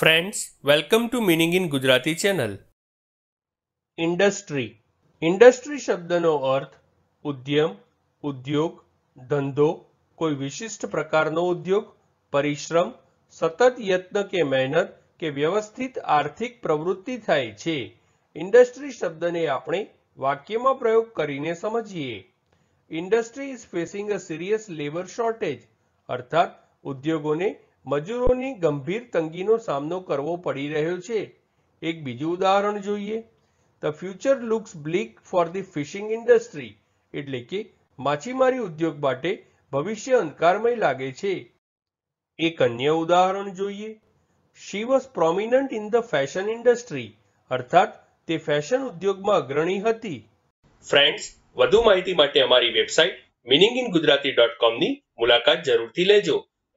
Friends welcome to meaning in Gujarati channel industry industry શબ્દનો અર્થ ઉદ્યમ, ઉદ્યોગ, ધંધો, કોઈ વિશિષ્ટ પ્રકારનો ઉદ્યોગ, પરિશ્રમ, સતત યત્ન કે મહેનત કે વ્યવસ્થિત આર્થિક પ્રવૃત્તિ થાય છે. ઇન્ડસ્ટ્રી શબ્દને આપણે વાક્યમાં પ્રયોગ કરીને સમજીએ. Industry is facing a serious labour shortage અર્થાત ઉદ્યોગોને મજૂરોની ગંભીર તંગીનો સામનો કરવો પડી રહ્યો છે. એક બીજું ઉદાહરણ જોઈએ. The future looks bleak for the fishing industry એટલે કે માછીમારી ઉદ્યોગ માટે ભવિષ્ય અંધકારમય લાગે છે. એક અન્ય ઉદાહરણ જોઈએ. She was prominent in the fashion industry અર્થાત તે ફેશન ઉદ્યોગમાં અગ્રણી હતી. ફ્રેન્ડ્સ વધુ માહિતી માટે અમારી website meaning in Gujarati dot કોમની મુલાકાત જરૂરથી લેજો.